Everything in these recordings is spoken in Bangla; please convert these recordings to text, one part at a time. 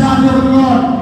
সাহায্য করুন।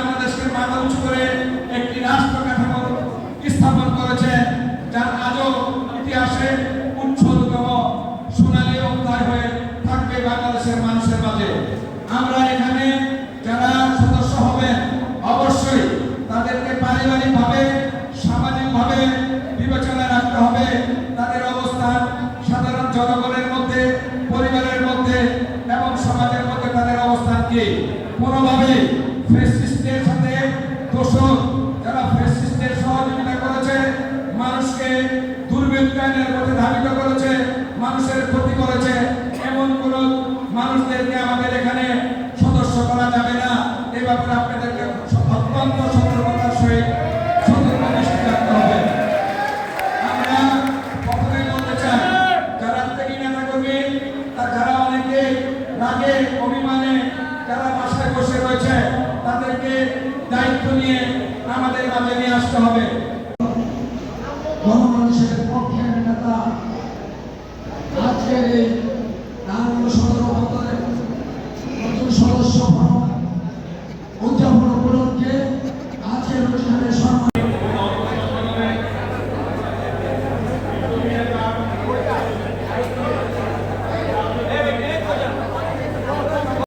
বাংলাদেশকে মাথা উঁচু করে একটি রাষ্ট্র কাঠামো স্থাপন করেছে যার আজও ইতিহাসে উচ্চতম সোনালি অধ্যায় হয়ে থাকবে বাংলাদেশের মানুষের মাঝে। আমরা এখানে যারা সদস্য হবেন, অবশ্যই তাদেরকে পারিবারিকভাবে, সামাজিকভাবে বিবেচনা রাখতে হবে। তাদের অবস্থান সাধারণ জনগণের মধ্যে, পরিবারের মধ্যে এবং সমাজের মধ্যে তাদের অবস্থান কি? কোনোভাবেই ব্যাপারে আপনাদেরকে অত্যন্ত সতর্কতার সহিত সতর্ক দৃষ্টি রাখতে হবে। আমরা প্রথমে বলতে চাই, যারা থেকে নেতা কর্মী, তা যারা অনেকে রাগে, অভিমানে যারা বাসায় বসে রয়েছে, তাদেরকে দায়িত্ব নিয়ে আমাদের মাঝে নিয়ে আসতে হবে।